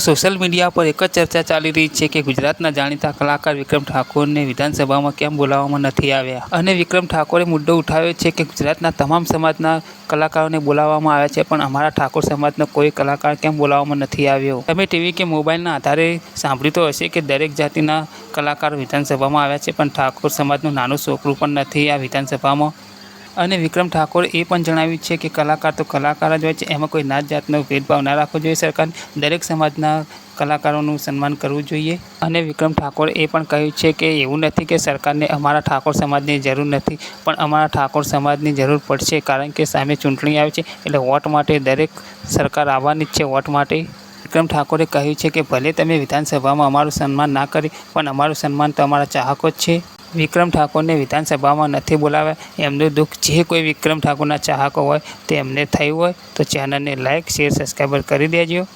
Social media પર એક જ ચર્ચા ચાલી રહી છે કે ગુજરાતના જાણીતા કલાકાર વિક્રમ ઠાકોરને વિધાનસભામાં કેમ બોલાવવામાં નથી આવ્યા? અને વિક્રમ ઠાકોરે મુદ્દો ઉઠાવ્યો છે કે ગુજરાતના તમામ સમાજના કલાકારોને બોલાવવામાં આવ્યા છે, પણ અમારા ઠાકોર સમાજનો કોઈ કલાકાર કેમ બોલાવવામાં નથી આવ્યો? તમે ટીવી કે મોબાઈલના આધારે સાંભળ્યું તો હશે કે દરેક જાતિના કલાકારો વિધાનસભામાં આવ્યા છે, પણ ઠાકોર સમાજનું નાનું છોકરું પણ નથી આ વિધાનસભામાં અને વિક્રમ ઠાકોરે એ પણ જણાવ્યું છે કે કલાકાર તો કલાકાર જ હોય છે. એમાં કોઈ નાત જાતનો ભેદભાવ ના રાખવો જોઈએ. સરકાર દરેક સમાજના કલાકારોનું સન્માન કરવું જોઈએ. અને વિક્રમ ઠાકોરે એ પણ કહ્યું છે કે એવું નથી કે સરકારને અમારા ઠાકોર સમાજની જરૂર નથી, પણ અમારા ઠાકોર સમાજની જરૂર પડશે કારણ કે સામે ચૂંટણી આવે છે. એટલે વોટ માટે દરેક સરકાર આવવાની જ છે. વોટ માટે વિક્રમ ઠાકોરે કહ્યું છે કે ભલે તમે વિધાનસભામાં અમારું સન્માન ના કરી, પણ અમારું સન્માન તો અમારા ચાહકો જ છે. વિક્રમ ઠાકોરને વિધાનસભામાં નથી બોલાવ્યા. એમનું દુઃખ જે કોઈ વિક્રમ ઠાકોરના ચાહકો હોય તે એમને થયું હોય તો ચેનલને લાઇક શેર, સબસ્ક્રાઈબર કરી દેજો.